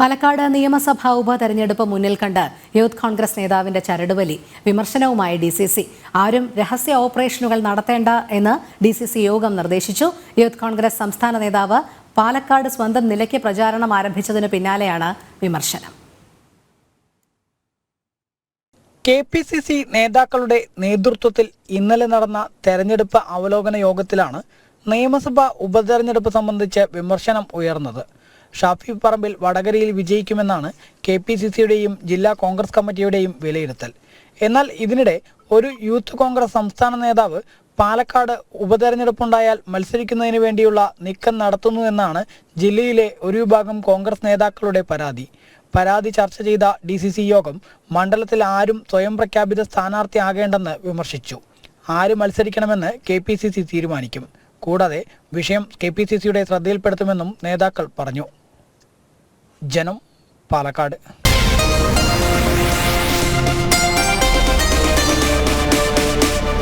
പാലക്കാട് നിയമസഭാ ഉപതെരഞ്ഞെടുപ്പ് മുന്നിൽ കണ്ട് യൂത്ത് കോൺഗ്രസ് നേതാവിന്റെ ചരടുവലി വിമർശനവുമായി ഡി സി സി. ആരും രഹസ്യ ഓപ്പറേഷനുകൾ നടത്തേണ്ട എന്ന് ഡി സി സി യോഗം നിർദ്ദേശിച്ചു. യൂത്ത് കോൺഗ്രസ് സംസ്ഥാന നേതാവ് പാലക്കാട് സ്വന്തം നിലയ്ക്ക് പ്രചാരണം ആരംഭിച്ചതിന് പിന്നാലെയാണ് വിമർശനം. കെ പി സി സി നേതാക്കളുടെ നേതൃത്വത്തിൽ ഇന്നലെ നടന്ന തെരഞ്ഞെടുപ്പ് അവലോകന യോഗത്തിലാണ് നിയമസഭാ ഉപതെരഞ്ഞെടുപ്പ് സംബന്ധിച്ച് വിമർശനം ഉയർന്നത്. ഷാഫി പറമ്പിൽ വടകരയിൽ വിജയിക്കുമെന്നാണ് കെ പി സി സിയുടെയും ജില്ലാ കോൺഗ്രസ് കമ്മിറ്റിയുടെയും വിലയിരുത്തൽ. എന്നാൽ ഇതിനിടെ ഒരു യൂത്ത് കോൺഗ്രസ് സംസ്ഥാന നേതാവ് പാലക്കാട് ഉപതെരഞ്ഞെടുപ്പുണ്ടായാൽ മത്സരിക്കുന്നതിന് വേണ്ടിയുള്ള നീക്കം നടത്തുന്നു എന്നാണ് ജില്ലയിലെ ഒരു വിഭാഗം കോൺഗ്രസ് നേതാക്കളുടെ പരാതി. പരാതി ചർച്ച ചെയ്ത ഡി യോഗം മണ്ഡലത്തിൽ ആരും സ്വയം പ്രഖ്യാപിത സ്ഥാനാർത്ഥിയാകേണ്ടെന്ന് വിമർശിച്ചു. ആര് മത്സരിക്കണമെന്ന് കെ തീരുമാനിക്കും. കൂടാതെ വിഷയം കെ ശ്രദ്ധയിൽപ്പെടുത്തുമെന്നും നേതാക്കൾ പറഞ്ഞു. ജനം പാലക്കാട്.